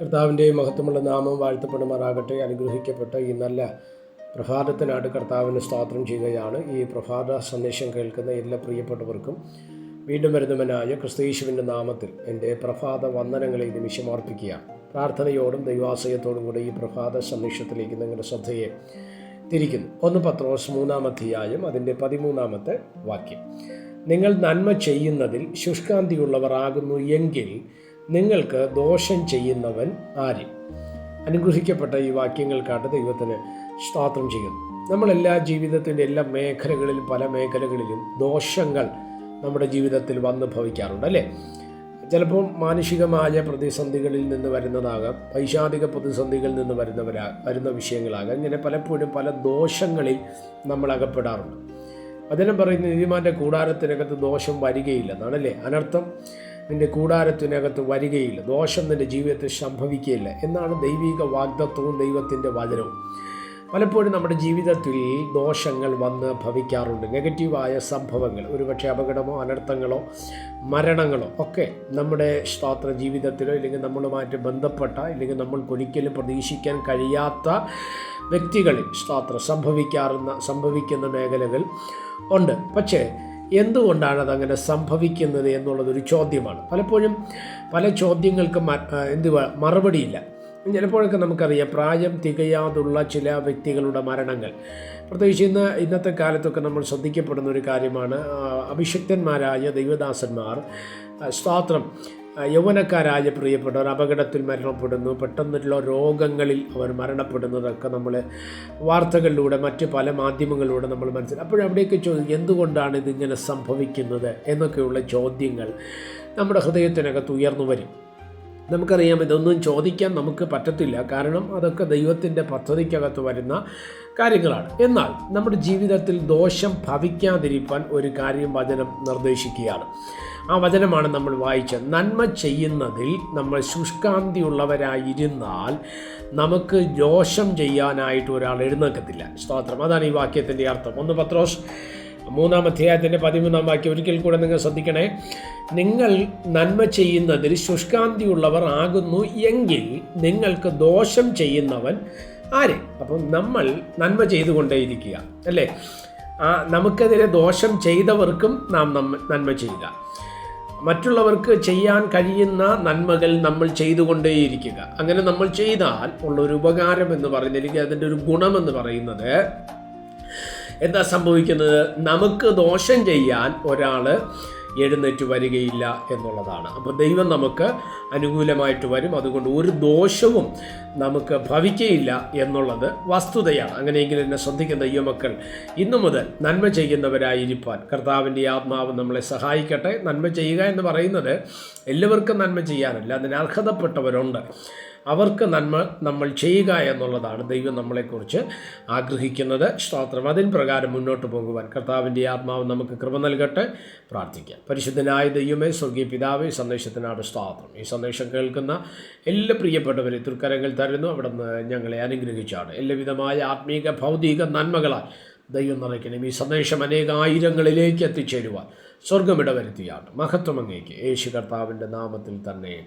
കർത്താവിന്റെ മഹത്വമുള്ള നാമം വാഴ്ത്തപ്പെടുമാറാകട്ടെ. അനുഗ്രഹിക്കപ്പെട്ട ഈ നല്ല പ്രഭാതത്തിനായിട്ട് കർത്താവിന് സ്തോത്രം ചെയ്യുകയാണ്. ഈ പ്രഭാത സന്ദേശം കേൾക്കുന്ന എല്ലാ പ്രിയപ്പെട്ടവർക്കും വീണ്ടും വരുന്നവനായ ക്രിസ്തീശുവിന്റെ നാമത്തിൽ എന്റെ പ്രഭാത വന്ദനങ്ങളെ നിമിഷം അർപ്പിക്കുക പ്രാർത്ഥനയോടും ദൈവാശയത്തോടും കൂടെ ഈ പ്രഭാത സന്ദേശത്തിലേക്ക് നിങ്ങളുടെ ശ്രദ്ധയെ തിരിക്കുന്നു. ഒന്ന് പത്രോസ് മൂന്നാം അധ്യായം അതിന്റെ പതിമൂന്നാമത്തെ വാക്യം. നിങ്ങൾ നന്മ ചെയ്യുന്നതിൽ ശുഷ്കാന്തിയുള്ളവർ ആകുന്നു എങ്കിൽ നിങ്ങൾക്ക് ദോഷം ചെയ്യുന്നവൻ ആര് അനുഗ്രഹിക്കപ്പെട്ട ഈ വാക്യങ്ങൾ വാക്യങ്ങൾക്കാട്ട് ദൈവത്തിന് സ്തോത്രം ചെയ്യുന്നു. നമ്മളെല്ലാ ജീവിതത്തിന്റെ എല്ലാ മേഖലകളിലും പല മേഖലകളിലും ദോഷങ്ങൾ നമ്മുടെ ജീവിതത്തിൽ വന്ന് ഭവിക്കാറുണ്ട് അല്ലേ? ചിലപ്പോൾ മാനുഷികമായ പ്രതിസന്ധികളിൽ നിന്ന് വരുന്നതാകാം പൈശാധിക പ്രതിസന്ധികളിൽ നിന്ന് വരുന്നവരാ വരുന്ന വിഷയങ്ങളാകാം. ഇങ്ങനെ പലപ്പോഴും പല ദോഷങ്ങളിൽ നമ്മൾ അകപ്പെടാറുണ്ട്. വചനം പറയുന്ന നീതിമാന്റെ കൂടാരത്തിനകത്ത് ദോഷം വരികയില്ലെന്നാണല്ലേ അനർത്ഥം നിന്റെ കൂടാരത്തിനകത്ത് വരികയില്ല. ദോഷം നിന്റെ ജീവിതത്തിൽ സംഭവിക്കുകയില്ല എന്നാണ് ദൈവിക വാഗ്ദത്വവും ദൈവത്തിന്റെ വചനവും. പലപ്പോഴും നമ്മുടെ ജീവിതത്തിൽ ദോഷങ്ങൾ വന്ന് ഭവിക്കാറുണ്ട്. നെഗറ്റീവായ സംഭവങ്ങൾ ഒരുപക്ഷെ അപകടമോ അനർത്ഥങ്ങളോ മരണങ്ങളോ ഒക്കെ നമ്മുടെ ശാസ്ത്ര ജീവിതത്തിലോ ഇല്ലെങ്കിൽ നമ്മളുമായിട്ട് ബന്ധപ്പെട്ട ഇല്ലെങ്കിൽ നമ്മൾക്കൊരിക്കലും പ്രതീക്ഷിക്കാൻ കഴിയാത്ത വ്യക്തികളിൽ ശാസ്ത്രം സംഭവിക്കാറുന്ന സംഭവിക്കുന്ന മേഖലകൾ ഉണ്ട്. പക്ഷേ എന്തുകൊണ്ടാണ് അതങ്ങനെ സംഭവിക്കുന്നത് എന്നുള്ളതൊരു ചോദ്യമാണ്. പലപ്പോഴും പല ചോദ്യങ്ങൾക്ക് എന്ത് മറുപടിയില്ല. ചിലപ്പോഴൊക്കെ നമുക്കറിയാം പ്രായം തികയാതുള്ള ചില വ്യക്തികളുടെ മരണങ്ങൾ. പ്രത്യേകിച്ച് ഇന്ന് ഇന്നത്തെ കാലത്തൊക്കെ നമ്മൾ ശ്രദ്ധിക്കപ്പെടുന്ന ഒരു കാര്യമാണ് അഭിഷക്തന്മാരായ ദൈവദാസന്മാർ സ്വാത്രം യൗവനക്കാരായ പ്രിയപ്പെട്ടവർ അപകടത്തിൽ മരണപ്പെടുന്നു പെട്ടെന്നുള്ള രോഗങ്ങളിൽ അവർ മരണപ്പെടുന്നതൊക്കെ നമ്മൾ വാർത്തകളിലൂടെ മറ്റ് പല മാധ്യമങ്ങളിലൂടെ നമ്മൾ മനസ്സിലാക്കും അപ്പോഴവിടെയൊക്കെ ചോദിക്കും എന്തുകൊണ്ടാണ് ഇതിങ്ങനെ സംഭവിക്കുന്നത് എന്നൊക്കെയുള്ള ചോദ്യങ്ങൾ നമ്മുടെ ഹൃദയത്തിനകത്ത് ഉയർന്നു വരും. നമുക്കറിയാം ഇതൊന്നും ചോദിക്കാൻ നമുക്ക് പറ്റത്തില്ല. കാരണം അതൊക്കെ ദൈവത്തിന്റെ പദ്ധതിക്കകത്ത് വരുന്ന കാര്യങ്ങളാണ്. എന്നാൽ നമ്മുടെ ജീവിതത്തിൽ ദോഷം ഭവിക്കാതിരിക്കാൻ ഒരു കാര്യം വചനം നിർദ്ദേശിക്കുകയാണ്. ആ വചനമാണ് നമ്മൾ വായിച്ചത്. നന്മ ചെയ്യുന്നതിൽ നമ്മൾ ശുഷ്കാന്തിയുള്ളവരായിരുന്നാൽ നമുക്ക് ദോഷം ചെയ്യാനായിട്ട് ഒരാൾ എഴുന്നേക്കത്തില്ല സ്തോത്രം. അതാണ് ഈ വാക്യത്തിന്റെ അർത്ഥം. ഒന്ന് പത്രോസ് മൂന്നാം അധ്യായത്തിന്റെ പതിമൂന്നാം വാക്യം ഒരിക്കൽ കൂടെ നിങ്ങൾ ശ്രദ്ധിക്കണേ നിങ്ങൾ നന്മ ചെയ്യുന്നതിൽ ശുഷ്കാന്തിയുള്ളവർ ആകുന്നു എങ്കിൽ നിങ്ങൾക്ക് ദോഷം ചെയ്യുന്നവൻ ആര്? അപ്പം നമ്മൾ നന്മ ചെയ്തുകൊണ്ടേയിരിക്കുക അല്ലേ? ആ നമുക്കെതിരെ ദോഷം ചെയ്തവർക്കും നാം നന്മ ചെയ്യുക. മറ്റുള്ളവർക്ക് ചെയ്യാൻ കഴിയുന്ന നന്മകൾ നമ്മൾ ചെയ്തുകൊണ്ടേയിരിക്കുക. അങ്ങനെ നമ്മൾ ചെയ്താൽ ഉള്ളൊരു ഉപകാരം എന്ന് പറയുന്നത് അല്ലെങ്കിൽ അതിന്റെ ഒരു ഗുണമെന്ന് പറയുന്നത് എന്താ സംഭവിക്കുന്നത്? നമുക്ക് ദോഷം ചെയ്യാൻ ഒരാൾ എഴുന്നേറ്റ് വരികയില്ല എന്നുള്ളതാണ്. അപ്പോൾ ദൈവം നമുക്ക് അനുകൂലമായിട്ട് വരും. അതുകൊണ്ട് ഒരു ദോഷവും നമുക്ക് ഭവിക്കയില്ല എന്നുള്ളത് വസ്തുതയാണ്. അങ്ങനെയെങ്കിലും എന്നെ ശ്രദ്ധിക്കുന്ന യുവമക്കൾ ഇന്നു മുതൽ നന്മ ചെയ്യുന്നവരായിരിക്കാൻ കർത്താവിന്റെ ആത്മാവ് നമ്മളെ സഹായിക്കട്ടെ. നന്മ ചെയ്യുക എന്ന് പറയുന്നത് എല്ലാവർക്കും നന്മ ചെയ്യാനല്ല അതിന് അർഹതപ്പെട്ടവരുണ്ട്. അവർക്ക് നന്മ നമ്മൾ ചെയ്യുക എന്നുള്ളതാണ് ദൈവം നമ്മളെക്കുറിച്ച് ആഗ്രഹിക്കുന്നത്. സ്തോത്രം. അതിൻ പ്രകാരം മുന്നോട്ട് പോകുവാൻ കർത്താവിന്റെ ആത്മാവ് നമുക്ക് കൃപ നൽകട്ടെ. പ്രാർത്ഥിക്കാം. പരിശുദ്ധനായ ദൈവമേ സ്വർഗീയ പിതാവേ സന്ദേശത്തിനാണ് സ്തോത്രം. ഈ സന്ദേശം കേൾക്കുന്ന എല്ലാ പ്രിയപ്പെട്ടവരെ തൃക്കരങ്ങൾ തരുന്നു. അവിടെ നിന്ന് ഞങ്ങളെ അനുഗ്രഹിച്ചാണ്. എല്ലാവിധമായ ആത്മീക ഭൗതിക നന്മകളാൽ ദൈവം നിറയ്ക്കണം ഈ സന്ദേശം അനേകായിരങ്ങളിലേക്ക് എത്തിച്ചേരുവാൻ സ്വർഗമിടവരുത്തിയാണ്. മഹത്വമങ്ങേക്ക് യേശു കർത്താവിന്റെ നാമത്തിൽ തന്നെ